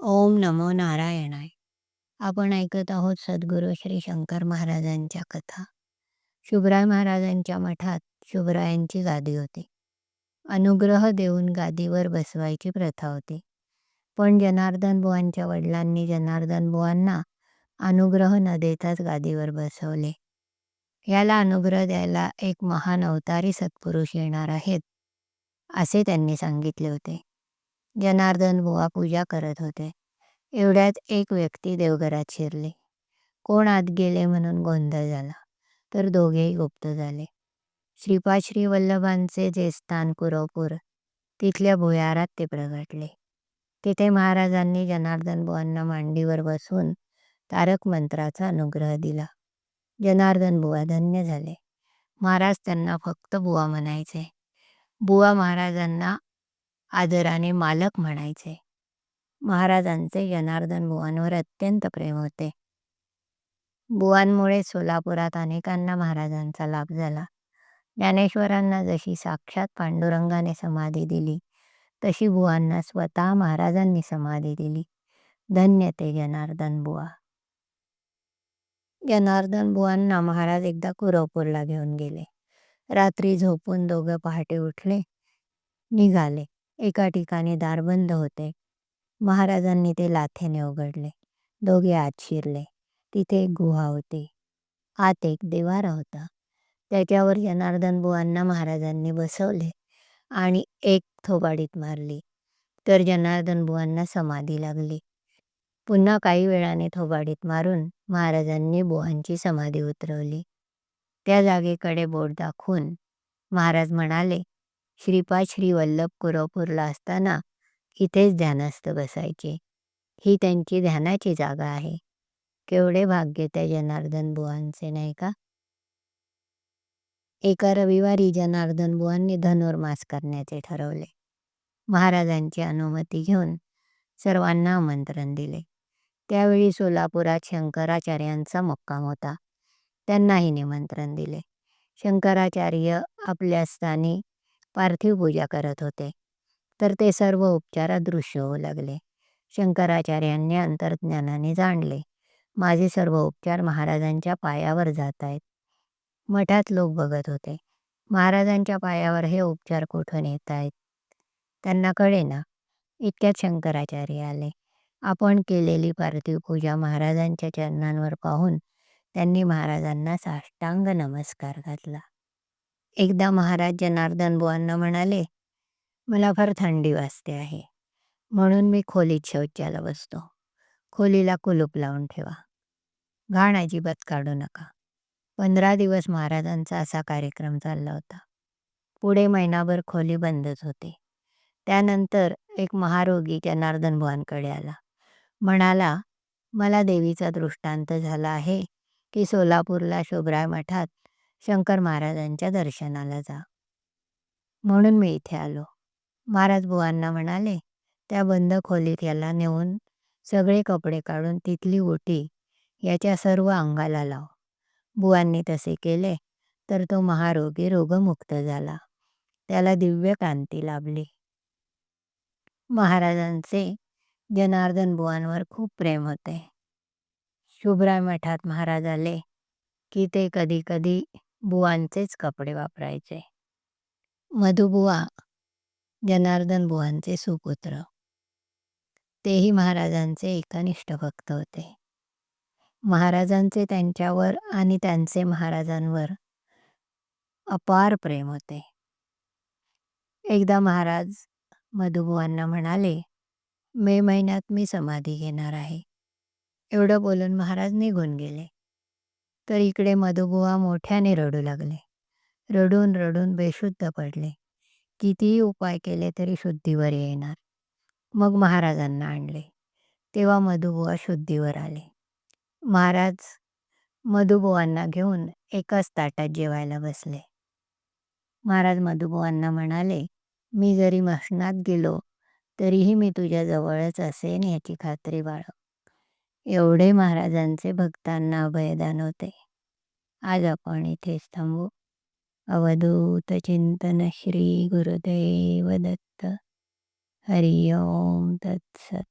ओम नमो नारायणाय. आपण ऐकत आहोत सद्गुरू श्री शंकर महाराजांच्या कथा. शुभराय महाराजांच्या मठात शुभरायांची गादी होती. अनुग्रह देऊन गादीवर बसवायची प्रथा होती. पण जनार्दन बुवांच्या वडिलांनी जनार्दन बुवांना अनुग्रह न देताच गादीवर बसवले. याला अनुग्रह द्यायला एक महान अवतारी सत्पुरुष येणार आहेत असे त्यांनी सांगितले होते. जनार्दन बुवा पूजा करत होते. एवढ्यात एक व्यक्ती देवघरात शिरली. कोण आत गेले म्हणून गोंधळ झाला. तर दोघेही गुप्त झाले. श्रीपाद श्री वल्लभांचे जे स्थान कुरवपूर तिथल्या भुयारात ते प्रगटले. तिथे महाराजांनी जनार्दन बुवांना मांडीवर बसवून तारक मंत्राचा अनुग्रह दिला. जनार्दन बुवा धन्य झाले. महाराज त्यांना फक्त बुवा म्हणायचे. बुवा महाराजांना आदराने मालक म्हणायचे. महाराजांचे जनार्दन बुवांवर अत्यंत प्रेम होते. बुवांमुळे सोलापुरात अनेकांना महाराजांचा लाभ झाला. ज्ञानेश्वरांना जशी साक्षात पांडुरंगाने समाधी दिली तशी बुवांना स्वतः महाराजांनी समाधी दिली. धन्य ते जनार्दन बुवा. जनार्दन बुवांना महाराज एकदा कुरवपूरला घेऊन गेले. रात्री झोपून दोघं पहाटे उठले निघाले. एका ठिकाणी दार बंद होते. महाराजांनी ते लाथेने उघडले. दोघे आत शिरले. तिथे एक गुहा होती. आत एक देवारा होता. त्याच्यावर जनार्दन बुवांना महाराजांनी बसवले आणि एक थोबाडीत मारली. तर जनार्दन बुवांना समाधी लागली. पुन्हा काही वेळाने थोबाडीत मारून महाराजांनी बुवांची समाधी उतरवली. त्या जागेकडे बोट दाखवून महाराज म्हणाले श्रीपाद श्री वल्लभ कुरवपूरला असताना इथेच ध्यानस्थ बसायचे. ही त्यांची ध्यानाची जागा आहे. केवढे भाग्य त्या जनार्दन बुवांचे नाही का? एका रविवारी जनार्दन बुवांनी धनुर्मास करण्याचे ठरवले. महाराजांची अनुमती घेऊन सर्वांना आमंत्रण दिले. त्यावेळी सोलापुरात शंकराचार्यांचा मुक्काम होता. त्यांनाही निमंत्रण दिले. शंकराचार्य आपल्या स्थानी पार्थिव पूजा करत होते. तर ते सर्व उपचार अदृश्य होऊ लागले. शंकराचार्यांनी अंतर्ज्ञानाने जाणले. माझे सर्व उपचार महाराजांच्या पायावर जात आहेत. मठात लोक बघत होते. महाराजांच्या पायावर हे उपचार कुठून येत आहेत? त्यांना कळेना इतक्यात शंकराचार्य आले. आपण केलेली पार्थिव पूजा महाराजांच्या चरणांवर पाहून त्यांनी महाराजांना साष्टांग नमस्कार घातला. एकदा महाराज जनार्दन बुवांना म्हणाले मला फार थंडी वाजते आहे. म्हणून मी खोलीत शौचाला बसतो. खोलीला कुलूप लावून ठेवा. घाण अजिबात काढू नका. पंधरा दिवस महाराजांचा असा कार्यक्रम चालला होता. पुढे महिनाभर खोली बंदच होते. त्यानंतर एक महारोगी जनार्दन बुवांकडे आला. म्हणाला मला देवीचा दृष्टांत झाला आहे की सोलापूरला शोभराय मठात शंकर महाराजांच्या दर्शनाला जा. म्हणून मी इथे आलो. महाराज बुवांना म्हणाले त्या बंद खोलीत याला नेऊन सगळे कपडे काढून तिथली ओटी याच्या सर्व अंगाला लाव. बुवांनी तसे केले तर तो महारोगी रोगमुक्त झाला. त्याला दिव्य कांती लाभली. महाराजांचे जनार्दन बुवांवर खूप प्रेम होते. शुभ्राय मठात महाराज आले की ते कधी कधी बुवांचेच कपडे वापरायचे. मधुबुवा जनार्दन बुवांचे सुपुत्र. तेही महाराजांचे एकनिष्ठ भक्त होते. महाराजांचे त्यांच्यावर आणि त्यांचे महाराजांवर अपार प्रेम होते. एकदा महाराज मधुबुवांना म्हणाले मे महिन्यात मी समाधी घेणार आहे. एवढं बोलून महाराज निघून गेले. तर इकडे मधुबुवा मोठ्याने रडू लागले. रडून रडून बेशुद्ध पडले. कितीही उपाय केले तरी शुद्धीवर येणार. मग महाराजांना आणले. तेव्हा मधुबुवा शुद्धीवर आले. महाराज मधुबुवांना घेऊन एकाच ताटात जेवायला बसले. महाराज मधुबुवांना म्हणाले मी जरी मशनात गेलो तरीही मी तुझ्या जवळच असेन याची खात्री बाळग. एवढे महाराजांचे भक्तांना अभयदान होते आज आपण इथेच थांबू. अवधूत चिंतन श्री गुरुदेव दत्त. हरि ओम तत्सत.